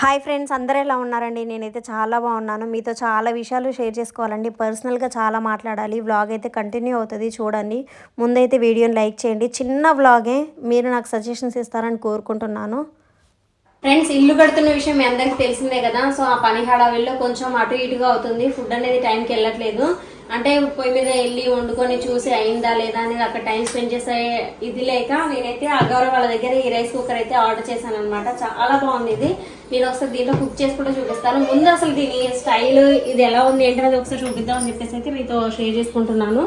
Hi friends అందరూ ఎలా ఉన్నారండి? నేనైతే చాలా బాగున్నాను. మీతో చాలా విషయాలు షేర్ చేసుకోవాలండి. పర్సనల్గా చాలా మాట్లాడాలి. వ్లాగ్ అయితే కంటిన్యూ అవుతుంది చూడండి. ముందైతే వీడియోని లైక్ చేయండి. చిన్న వ్లాగే మీరు నాకు సజెషన్స్ ఇస్తారని కోరుకుంటున్నాను. ఫ్రెండ్స్ ఇల్లు కడుతున్న విషయం మీ అందరికీ తెలిసిందే కదా. సో ఆ పని హడావిల్లో కొంచెం అటు ఇటుగా అవుతుంది. ఫుడ్ అనేది టైంకి వెళ్ళట్లేదు. అంటే పొయ్యి మీద వెళ్ళి వండుకొని చూసి అయిందా లేదా అనేది అక్కడ టైం స్పెండ్ చేసే ఇది లేక నేనైతే అగౌరవ వాళ్ళ దగ్గర ఈ రైస్ కుక్కర్ అయితే ఆర్డర్ చేశాను అనమాట చాలా బాగుంది ఇది. నేను ఒకసారి దీంట్లో కుక్ చేసి కూడా చూపిస్తాను. ముందు అసలు దీని స్టైల్ ఇది ఎలా ఉంది ఏంటనేది ఒకసారి చూపిద్దాం అని చెప్పేసి అయితే మీతో షేర్ చేసుకుంటున్నాను.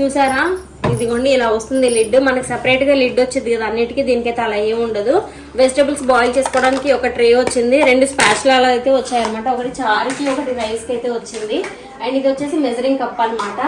చూసారా? ఇదిగోండి ఇలా వస్తుంది లిడ్. మనకి సెపరేట్గా లిడ్ వచ్చింది కదా అన్నిటికీ దీనికైతే అలా ఏమి ఉండదు. వెజిటబుల్స్ బాయిల్ చేసుకోవడానికి ఒక ట్రే వచ్చింది. రెండు స్పాచ్లాలు అయితే వచ్చాయన్నమాట. ఒకటి చారుకి ఒకటి రైస్కి అయితే వచ్చింది. అండ్ ఇది వచ్చేసి మెజరింగ్ కప్ అన్నమాట.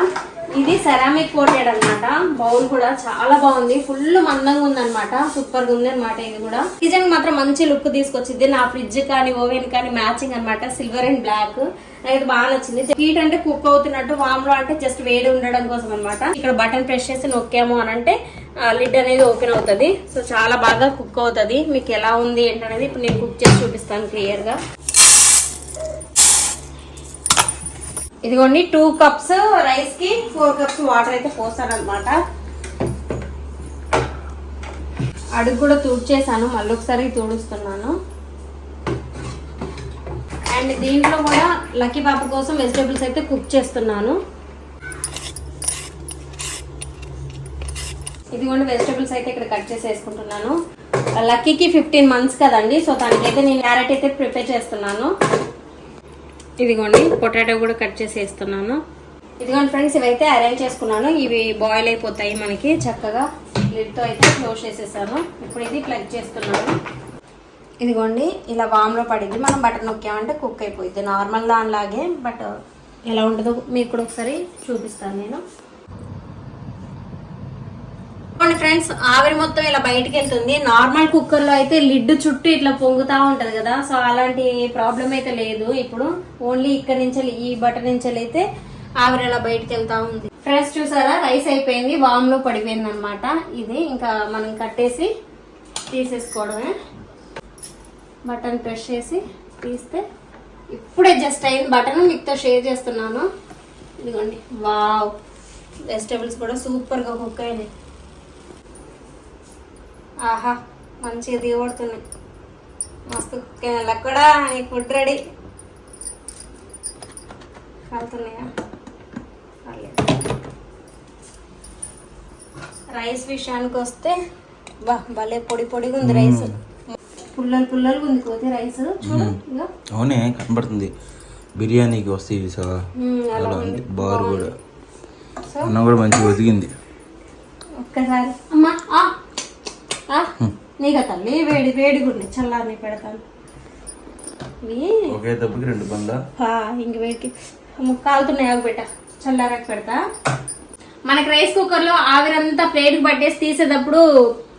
ఇది సెరామిక్ కోటెడ్ అన్నమాట. బౌల్ కూడా చాలా బాగుంది. ఫుల్ మందంగా ఉందన్నమాట. సూపర్గా ఉంది అనమాట ఇది కూడా. కిచెన్ మాత్రం మంచి లుక్ తీసుకొచ్చింది. నా ఫ్రిడ్జ్ కానీ ఓవెన్ కానీ మ్యాచింగ్ అన్నమాట. సిల్వర్ అండ్ బ్లాక్ నాకైతే బాగా నచ్చింది. హీట్ అంటే కుక్ అవుతున్నట్టు వామ్లో అంటే జస్ట్ వేడి ఉండడం కోసం అనమాట ఇక్కడ బటన్ ప్రెస్ చేసి నొక్కాము అని అంటే లిడ్ అనేది ఓపెన్ అవుతుంది. సో చాలా బాగా కుక్ అవుతుంది. మీకు ఎలా ఉంది ఏంటనేది ఇప్పుడు నేను కుక్ చేసి చూపిస్తాను క్లియర్గా ఇదిగోండి టూ కప్స్ రైస్కి ఫోర్ కప్స్ వాటర్ అయితే పోస్తాను అనమాట అడుగు కూడా తుడిచేసాను మళ్ళీ ఒకసారి తుడుస్తున్నాను. అండ్ దీంట్లో కూడా లక్కీ పాప కోసం వెజిటేబుల్స్ అయితే కుక్ చేస్తున్నాను. ఇదిగోండి వెజిటేబుల్స్ అయితే ఇక్కడ కట్ చేసి వేసుకుంటున్నాను. లక్కీకి ఫిఫ్టీన్ మంత్స్ కదండి సో దానికైతే నేను క్యారెట్ అయితే ప్రిపేర్ చేస్తున్నాను. ఇదిగోండి పొటాటో కూడా కట్ చేసి వేస్తున్నాను. ఇదిగోండి ఫ్రెండ్స్ ఇవైతే అరేంజ్ చేసుకున్నాను. ఇవి బాయిల్ అయిపోతాయి మనకి చక్కగా లిడ్తో అయితే క్లోజ్ చేసేసాను. ఇప్పుడు ఇది ప్లగ్ చేస్తున్నాను. ఇదిగోండి ఇలా వామ్లో పడింది. మనం బటర్ నొక్కామంటే కుక్ అయిపోయింది నార్మల్ దానిలాగే బట్ ఎలా ఉంటుందో మీకు కూడా ఒకసారి చూపిస్తాను నేను. చూడండి ఫ్రెండ్స్ ఆవిరి మొత్తం ఇలా బయటికి వెళ్తుంది. నార్మల్ కుక్కర్లో అయితే లిడ్ చుట్టూ ఇట్లా పొంగుతా ఉంటది కదా. సో అలాంటి ప్రాబ్లం అయితే లేదు. ఇప్పుడు ఓన్లీ ఇక్కడ నుంచి ఈ బటన్ నుంచి అయితే ఆవిరి ఇలా బయటికి వెళ్తా ఉంది. ఫ్రెండ్స్ చూసారా? రైస్ అయిపోయింది వామ్లో పడిపోయింది అనమాట ఇది ఇంకా మనం కట్టేసి తీసేసుకోవడమే. బటన్ ప్రెస్ చేసి తీస్తే ఇప్పుడే జస్ట్ అయిన బటన్ మీతో షేర్ చేస్తున్నాను. ఇదిగోండి. వావ్. వెజిటేబుల్స్ కూడా సూపర్గా కుక్ అయినాయి. ఆహా మంచిగా దిగబడుతున్నాయి. మస్తు కుక్ అయినా కూడా నీ ఫుడ్ రెడీ. కాలుతున్నాయా. రైస్ విషయానికి వస్తే బా భలే పొడి పొడిగా ఉంది రైస్. పుల్లలు పుల్లలు ఉంది కోతి రైస్. చూడు. అవునే కనబడుతుంది బిర్యానీకి వస్తాయి చూసావా అలా ఉంది. బారు కూడా. అన్నం కూడా మంచిగా ఒదిగింది ఒక్కసారి. అమ్మా నీక తల్లి వేడి వేడిగా ఉంది చల్లారని పెడతాను. ఒకే దెబ్బకి రెండు బంద ఇంక వేడికి. అమ్మ, కాలుతున్నాయి ఆగు పెట్ట. చల్లారాక పెడతా. మనకి రైస్ కుక్కర్లో ఆవిరంతా ప్లేట్ పట్టేసి తీసేటప్పుడు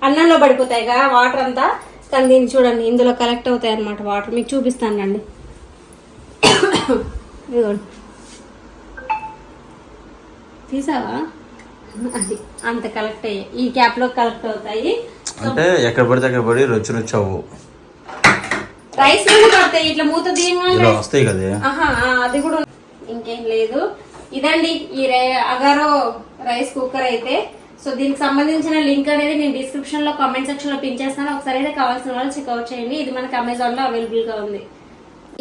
అన్నంలో పడిపోతాయిగా వాటర్ అంతా. కానీ దీన్ని చూడండి ఇందులో కలెక్ట్ అవుతాయి అన్నమాట వాటర్ మీకు చూపిస్తాను రండి. ఇదిగోండి. తీసావా? అది అంత కలెక్ట్ అయ్యాయి ఈ క్యాప్లో కలెక్ట్ అవుతాయి. అంటే ఎక్కడ పడితే అక్కడ పడి రుచి రుచి అవ్వు. రైస్ మీద పడతాయి. ఇట్లా మూత ఇలా వస్తాయి కదా. అది కూడా. ఇంకేం లేదు. ఇదండి ఈ అగారో రైస్ కుక్కర్ అయితే సో దీనికి సంబంధించిన లింక్ అనేది నేను డిస్క్రిప్షన్లో కామెంట్ సెక్షన్లో పిన్ చేస్తాను. ఒకసారి అయితే కావాల్సిన వాళ్ళు చెక్అవుట్ చేయండి. ఇది మనకి అమెజాన్లో అవైలబుల్గా ఉంది.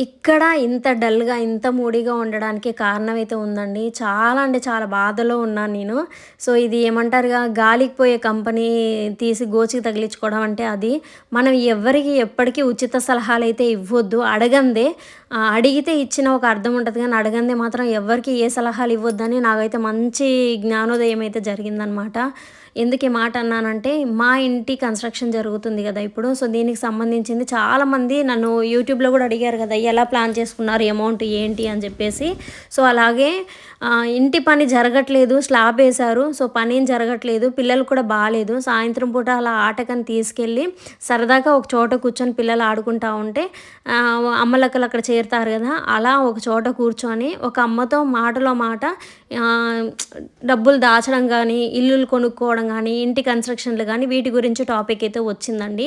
ఇక్కడ ఇంత డల్గా ఇంత మూడీగా ఉండడానికి కారణం అయితే ఉందండి. చాలా అంటే చాలా బాధలో ఉన్నాను నేను. సో ఇది ఏమంటారుగా గాలికి పోయే కంపెనీ తీసి గోచికి తగిలించుకోవడం అంటే అది మనం ఎవరికి ఎప్పటికీ ఉచిత సలహాలు అయితే ఇవ్వద్దు. అడగందే. అడిగితే ఇచ్చిన ఒక అర్థం ఉంటుంది. కానీ అడగందే మాత్రం ఎవరికి ఏ సలహాలు ఇవ్వద్దని నాకైతే మంచి జ్ఞానోదయం అయితే జరిగిందనమాట ఎందుకు ఈ మాట అన్నానంటే మా ఇంటి కన్స్ట్రక్షన్ జరుగుతుంది కదా ఇప్పుడు. సో దీనికి సంబంధించింది చాలామంది నన్ను యూట్యూబ్లో కూడా అడిగారు కదా ఎలా ప్లాన్ చేసుకున్నారు అమౌంట్ ఏంటి అని చెప్పేసి. సో అలాగే ఇంటి పని జరగట్లేదు స్లాబ్ వేశారు. సో పని ఏం జరగట్లేదు పిల్లలు కూడా బాగాలేదు సాయంత్రం పూట అలా ఆటకని తీసుకెళ్ళి సరదాగా ఒక చోట కూర్చొని పిల్లలు ఆడుకుంటా ఉంటే అమ్మలక్కలు అక్కడ చేరు పెడతారు కదా అలా ఒక చోట కూర్చొని ఒక అమ్మతో మాటలో మాట డబ్బులు దాచడం కానీ ఇల్లులు కొనుక్కోవడం కానీ ఇంటి కన్స్ట్రక్షన్లు కానీ వీటి గురించి టాపిక్ అయితే వచ్చిందండి.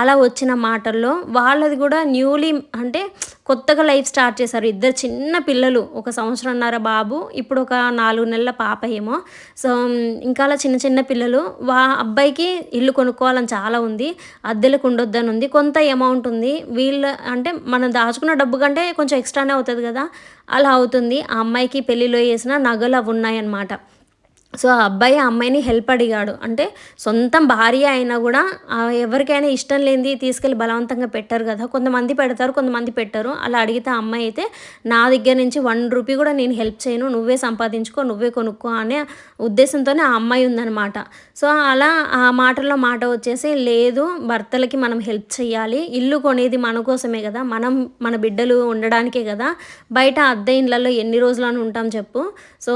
అలా వచ్చిన మాటల్లో వాళ్ళది కూడా న్యూలీ అంటే కొత్తగా లైఫ్ స్టార్ట్ చేశారు ఇద్దరు చిన్న పిల్లలు ఒక సంవత్సరంన్నర బాబు ఇప్పుడు ఒక నాలుగు నెలల పాప ఏమో. సో ఇంకా అలా చిన్న చిన్న పిల్లలు వా అబ్బాయికి ఇల్లు కొనుక్కోవాలని చాలా ఉంది అద్దెలకు ఉండొద్దని ఉంది కొంత అమౌంట్ ఉంది వీళ్ళ అంటే మనం దాచుకున్న డబ్బు ఎందుకంటే కొంచెం ఎక్స్ట్రానే అవుతుంది కదా? అలా అవుతుంది. ఆ అమ్మాయికి పెళ్ళిలో వేసిన నగలు అవి ఉన్నాయన్నమాట. సో ఆ అబ్బాయి ఆ అమ్మాయిని హెల్ప్ అడిగాడు. అంటే సొంతం భార్య అయినా కూడా ఎవరికైనా ఇష్టం లేనిది తీసుకెళ్ళి బలవంతంగా పెట్టారు కదా కొంతమంది పెడతారు కొంతమంది పెట్టారు. అలా అడిగితే ఆ అమ్మాయి అయితే నా దగ్గర నుంచి వన్ రూపీ కూడా నేను హెల్ప్ చేయను నువ్వే సంపాదించుకో నువ్వే కొనుక్కో అనే ఉద్దేశంతోనే ఆ అమ్మాయి ఉందన్నమాట. సో అలా ఆ మాటల్లో మాట వచ్చేసి లేదు భర్తలకి మనం హెల్ప్ చేయాలి ఇల్లు కొనేది మన కోసమే కదా మనం మన బిడ్డలు ఉండడానికే కదా. బయట అద్దె ఇళ్ళల్లో ఎన్ని రోజులను ఉంటాం చెప్పు. సో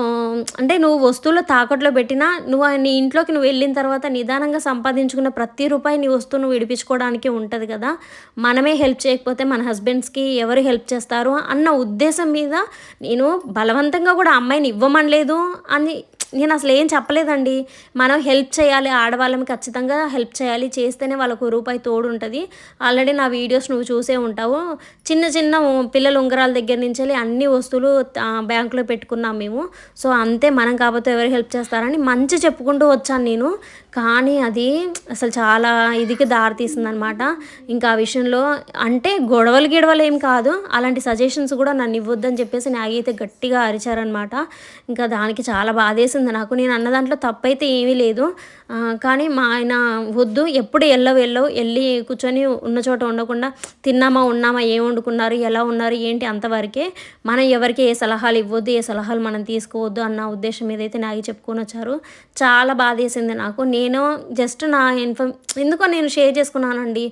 అంటే నువ్వు వస్తువులు తాకట్లో పెట్టినా నువ్వు నీ ఇంట్లోకి నువ్వు వెళ్ళిన తర్వాత నిదానంగా సంపాదించుకున్న ప్రతి రూపాయి నీ వస్తువు నువ్వు విడిపించుకోవడానికి ఉంటుంది కదా. మనమే హెల్ప్ చేయకపోతే మన హస్బెండ్స్కి ఎవరు హెల్ప్ చేస్తారు? అన్న ఉద్దేశం మీద నేను బలవంతంగా కూడా అమ్మాయిని ఇవ్వమనలేదు అని నేను అసలు ఏం చెప్పలేదండి. మనం హెల్ప్ చేయాలి ఆడవాళ్ళని ఖచ్చితంగా హెల్ప్ చేయాలి. చేస్తేనే వాళ్ళకు రూపాయి తోడు ఉంటుంది. ఆల్రెడీ నా వీడియోస్ నువ్వు చూసే ఉంటావు. చిన్న చిన్న పిల్లల ఉంగరాల దగ్గర నుంచి వెళ్ళి అన్ని వస్తువులు బ్యాంకులో పెట్టుకున్నాం మేము. సో అంతే మనం కాకపోతే ఎవరు హెల్ప్ చేస్తారని మంచి చెప్పుకుంటూ వచ్చాను నేను. కానీ అది అసలు చాలా ఇదికి దారి తీసిందనమాట. ఇంకా ఆ విషయంలో అంటే గొడవలు గిడవలు ఏం కాదు. అలాంటి సజెషన్స్ కూడా నన్ను ఇవ్వద్దని చెప్పేసి నాగైతే గట్టిగా అరిచారనమాట. ఇంకా దానికి చాలా బాధేసింది. నాకు. నేను అన్న దాంట్లో తప్పైతే ఏమీ లేదు. కానీ మా ఆయన వద్దు ఎప్పుడు వెళ్ళవు వెళ్ళవు వెళ్ళి కూర్చొని ఉన్న చోట ఉండకుండా తిన్నామా ఉన్నామా ఏం వండుకున్నారు ఎలా ఉన్నారు ఏంటి అంతవరకే మనం ఎవరికి ఏ సలహాలు ఇవ్వద్దు ఏ సలహాలు మనం తీసుకోవద్దు అన్న ఉద్దేశం ఏదైతే నాకు చెప్పుకొని వచ్చారు చాలా బాధేసింది నాకు. నేను జస్ట్ నా ఇన్ఫర్మ్ ఎందుకో నేను షేర్ చేసుకున్నానండి.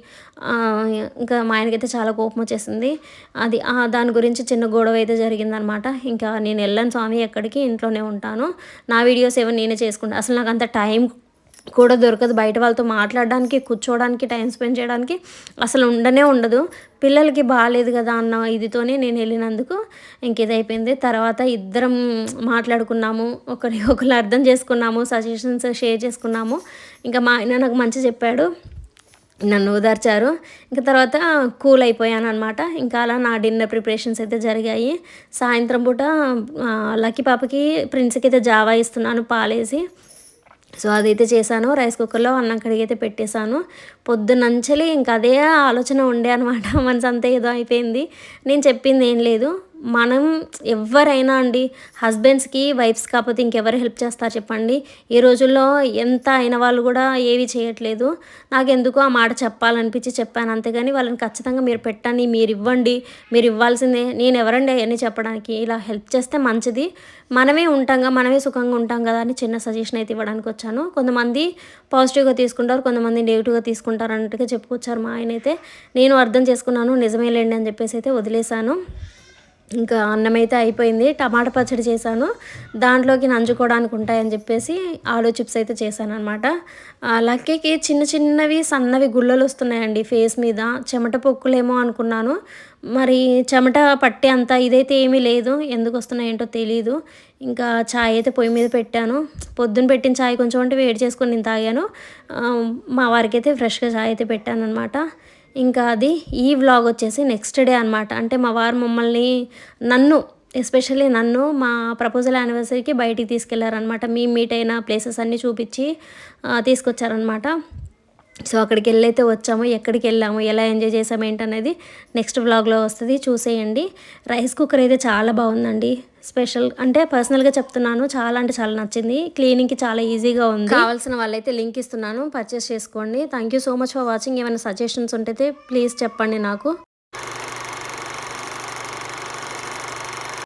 ఇంకా మా ఆయనకైతే చాలా కోపం వచ్చేసింది. అది దాని గురించి చిన్న గొడవ అయితే జరిగిందనమాట. ఇంకా నేను వెళ్ళను స్వామి ఎక్కడికి ఇంట్లోనే ఉంటాను. నా వీడియోస్ ఏవో నేనే చేసుకుంటాను అసలు నాకు అంత టైం కూడా దొరకదు. బయట వాళ్ళతో మాట్లాడడానికి కూర్చోవడానికి టైం స్పెండ్ చేయడానికి అసలు ఉండనే ఉండదు. పిల్లలకి బాగాలేదు కదా అన్న ఇదితోనే నేను వెళ్ళినందుకు ఇంకేదైపోయింది తర్వాత ఇద్దరం మాట్లాడుకున్నాము. ఒకరి ఒకరు అర్థం చేసుకున్నాము. సజెషన్స్ షేర్ చేసుకున్నాము. ఇంకా మా ఆయన నాకు మంచి చెప్పాడు. నన్ను ఓదార్చారు. ఇంకా తర్వాత కూల్ అయిపోయాను అనమాట ఇంకా అలా నా డిన్నర్ ప్రిపరేషన్స్ అయితే జరిగాయి. సాయంత్రం పూట లక్కీ పాపకి ప్రిన్స్కి అయితే జావా ఇస్తున్నాను పాలేసి. సో అదైతే చేశాను. రైస్ కుక్కర్లో అన్నం కడిగి అయితే పెట్టేశాను. పొద్దునంచలి ఇంకా అదే ఆలోచన ఉండే అనమాట మనసు అంతా ఏదో అయిపోయింది. నేను చెప్పింది ఏం లేదు. మనం ఎవరైనా అండి హస్బెండ్స్కి వైఫ్స్ కాకపోతే ఇంకెవరు హెల్ప్ చేస్తారు చెప్పండి. ఈ రోజుల్లో ఎంత అయిన వాళ్ళు కూడా ఏవి చేయట్లేదు. నాకు ఎందుకో ఆ మాట చెప్పాలనిపించి చెప్పాను. అంతేగాని వాళ్ళని ఖచ్చితంగా మీరు పెట్టండి మీరు ఇవ్వండి మీరు ఇవ్వాల్సిందే. నేను ఎవరండి అవన్నీ చెప్పడానికి? ఇలా హెల్ప్ చేస్తే మంచిది. మనమే ఉంటాంగా మనమే సుఖంగా ఉంటాం కదా అని చిన్న సజెషన్ అయితే ఇవ్వడానికి వచ్చాను. కొంతమంది పాజిటివ్గా తీసుకుంటారు కొంతమంది నెగిటివ్గా తీసుకుంటారు అన్నట్టుగా చెప్పుకొచ్చారు మా ఆయన అయితే. నేను అర్థం చేసుకున్నాను నిజమేలేండి అని చెప్పేసి అయితే వదిలేశాను. ఇంకా అన్నం అయితే అయిపోయింది. టమాటా పచ్చడి చేశాను. దాంట్లోకి నంజుకోవడానికి ఉంటాయని చెప్పేసి ఆలూ చిప్స్ అయితే చేశాను అనమాట లక్కీకి చిన్న చిన్నవి సన్నవి గుల్లలు వస్తున్నాయండి ఫేస్ మీద. చెమట పొక్కులేమో అనుకున్నాను. మరి చెమట పట్టే అంత ఇదైతే ఏమీ లేదు. ఎందుకు వస్తున్నాయేంటో తెలియదు ఇంకా చాయ్ అయితే పొయ్యి మీద పెట్టాను. పొద్దున్న పెట్టిన చాయ్ కొంచెం అంటే వేడి చేసుకొని నేను తాగాను. మా వారికి అయితే ఫ్రెష్గా చాయ్ అయితే పెట్టాను అనమాట ఇంకా అది ఈ వ్లాగ్ వచ్చేసి నెక్స్ట్ డే అనమాట అంటే మా వారు మమ్మల్ని నన్ను ఎస్పెషల్లీ నన్ను మా ప్రపోజల్ యానివర్సరీకి బయటికి తీసుకెళ్ళారనమాట మీ మీట్ అయిన ప్లేసెస్ అన్నీ చూపించి తీసుకొచ్చారనమాట సో అక్కడికి వెళ్ళైతే వచ్చాము ఎక్కడికి వెళ్ళాము ఎలా ఎంజాయ్ చేసాము ఏంటనేది నెక్స్ట్ వ్లాగ్లో వస్తుంది చూసేయండి. రైస్ కుక్కర్ అయితే చాలా బాగుందండి. స్పెషల్ అంటే పర్సనల్గా చెప్తున్నాను చాలా అంటే చాలా నచ్చింది. క్లీనింగ్కి చాలా ఈజీగా ఉంది. కావాల్సిన వాళ్ళైతే లింక్ ఇస్తున్నాను పర్చేస్ చేసుకోండి. Thank you so much for watching ఏమైనా సజెషన్స్ ఉంటే ప్లీజ్ చెప్పండి నాకు.